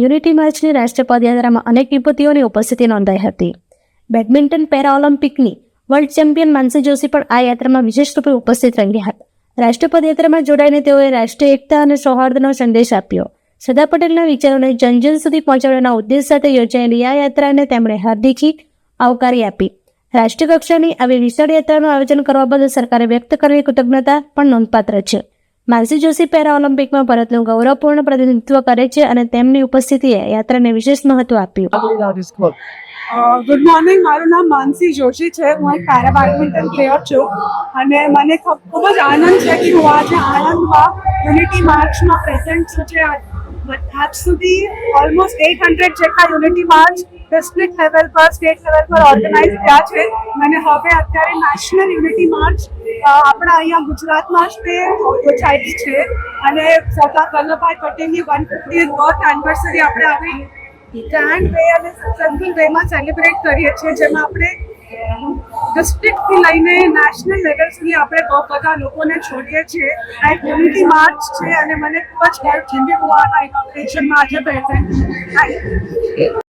Unity માર્ચની રાષ્ટ્રીય પદયાત્રામાં અનેક યુવતીઓની ઉપસ્થિતિ નોંધાઈ હતી. બેડમિન્ટન પેરા ઓલિમ્પિકની વર્લ્ડ ચેમ્પિયન માનસી જોશી પણ આ યાત્રામાં વિશેષ રૂપે ઉપસ્થિત રહ્યા હતા. રાષ્ટ્રીય પદયાત્રામાં જોડાઈને તેઓએ રાષ્ટ્રીય એકતા અને સૌહાર્દનો સંદેશ આપ્યો. સરદાર પટેલના વિચારોને જનજન સુધી પહોંચાડવાના ઉદ્દેશ સાથે યોજાયેલી આ યાત્રાને તેમણે હાર્દિકી આવકારી આપી. રાષ્ટ્રીય કક્ષાની આવી વિશાળ યાત્રાનું આયોજન કરવા બદલ સરકારે વ્યક્ત કરેલી કૃતજ્ઞતા પણ નોંધપાત્ર છે. માનસી જોશી પેરા ઓલિમ્પિકમાં ભારતનું ગૌરવપૂર્ણ પ્રતિનિધિત્વ કરે છે અને તેમની ઉપસ્થિતિએ યાત્રાને વિશેષ મહત્વ આપ્યું. ગુડ મોર્નિંગ મારું નામ માનસી જોશી છે. હું એક પેરા બેડમિન્ટન પ્લેયર છું અને મને ખૂબ જ આનંદ છે કે હું આજે આણંદમાં યુનિટી માર્ચમાં પ્રેઝન્ટ છું છે આજ સુધી ઓલમોસ્ટ એટ હંડ્રેડ જેટલા યુનિટી માર્ચ ડિસ્ટ્રિક્ટ લેવલ પર સ્ટેટ લેવલ પર ઓર્ગેનાઇઝ થયા છે. મને હવે અત્યારે નેશનલ યુનિટી માર્ચ આપણા અહીંયા ગુજરાતમાં જ તે યોજાયેલી છે. અને સરદાર વલ્લભભાઈ પટેલની વન ફિફ્ટી બર્થ એનિવર્સરી આપણે આવી ગ્રાન્ડ વે અને સક્સેસફુલ વેમાં સેલિબ્રેટ કરીએ છીએ, જેમાં આપણે ડિસ્ટ્રિક્ટથી લઈને નેશનલ લેવલ સુધી આપણે બહુ બધા લોકોને છોડીએ છીએ. આ એક યુનિટી માર્ચ છે અને મને ખૂબ જ હેલ્પ છે કે હું આ કોમ્પિટિશનમાં આજે છું.